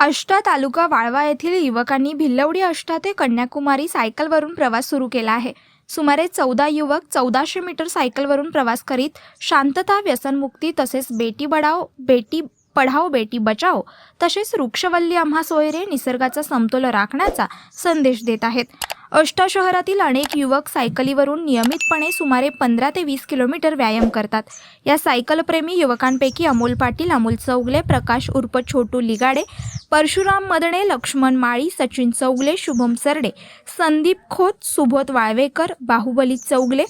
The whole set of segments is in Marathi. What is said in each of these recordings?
आष्टा तालुका वाळवा येथील युवकांनी भिल्लवडी आष्टा ते कन्याकुमारी सायकलवरून प्रवास सुरू केला आहे. सुमारे चौदा युवक चौदाशे मीटर सायकलवरून प्रवास करीत शांतता व्यसनमुक्ती तसेच बेटी बढाव बेटी पढाओ बेटी बचाओ तसेच वृक्षवल्ली आम्हा सोयरे निसर्गाचा समतोल राखण्याचा संदेश देत आहेत. अष्टा शहरातील अनेक युवक सायकलीवरून नियमितपणे सुमारे पंधरा ते वीस किलोमीटर व्यायाम करतात. या सायकलप्रेमी युवकांपैकी अमोल पाटील अमोल चौगले प्रकाश उर्फ छोटू लिगाडे परशुराम मदणे लक्ष्मण माळी सचिन चौगले शुभम सरडे संदीप खोत सुबोध वाळवेकर बाहुबली चौगले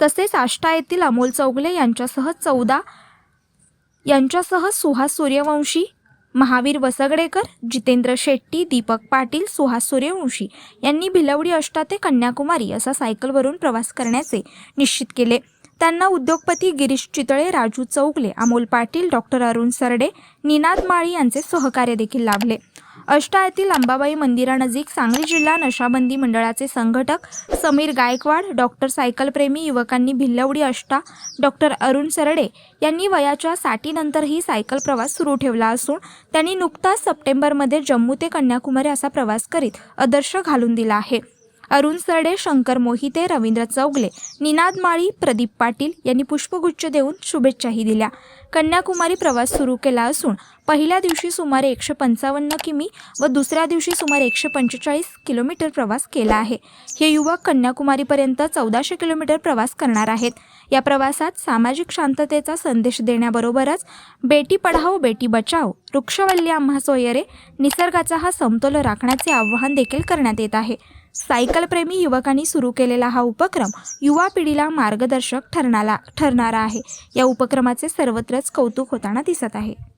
तसेच आष्टा येथील अमोल चौगले यांच्यासह चौदा यांच्यासह सुहास सूर्यवंशी महावीर वसगडेकर जितेंद्र शेट्टी दीपक पाटील सुहास सूर्यवंशी यांनी भिलवडी अष्टा ते कन्याकुमारी असा सायकलवरून प्रवास करण्याचे निश्चित केले. त्यांना उद्योगपती गिरीश चितळे राजू चौगले अमोल पाटील डॉक्टर अरुण सरडे निनाद माळी यांचे सहकार्य देखील लाभले. अष्टा येथील अंबाबाई मंदिरानजीक सांगली जिल्हा नशाबंदी मंडळाचे संघटक समीर गायकवाड डॉक्टर सायकलप्रेमी युवकांनी भिल्लवडी अष्टा डॉक्टर अरुण सरडे यांनी वयाच्या साठीनंतरही सायकल प्रवास सुरू ठेवला असून त्यांनी नुकताच सप्टेंबरमध्ये जम्मू ते कन्याकुमारी असा प्रवास करीत आदर्श घालून दिला आहे. अरुण सरडे शंकर मोहिते रवींद्र चौगले निनाद माळी प्रदीप पाटील यांनी पुष्पगुच्छ देऊन शुभेच्छाही दिल्या. कन्याकुमारी प्रवास सुरू केला असून पहिल्या दिवशी सुमारे एकशे पंचावन्न किमी व दुसऱ्या दिवशी सुमारे एकशे पंचेचाळीस किलोमीटर प्रवास केला आहे. हे युवक कन्याकुमारीपर्यंत चौदाशे किलोमीटर प्रवास करणार आहेत. या प्रवासात सामाजिक शांततेचा संदेश देण्याबरोबरच बेटी पढाओ बेटी बचाओ वृक्षवल्ली आम्हा सोयरे निसर्गाचा हा समतोल राखण्याचे आवाहन देखील करण्यात येत आहे. सायकलप्रेमी युवकांनी सुरू केलेला हा उपक्रम युवा पिढीला मार्गदर्शक ठरणाला ठरणारा आहे. या उपक्रमाचे सर्वत्रच कौतुक होताना दिसत आहे.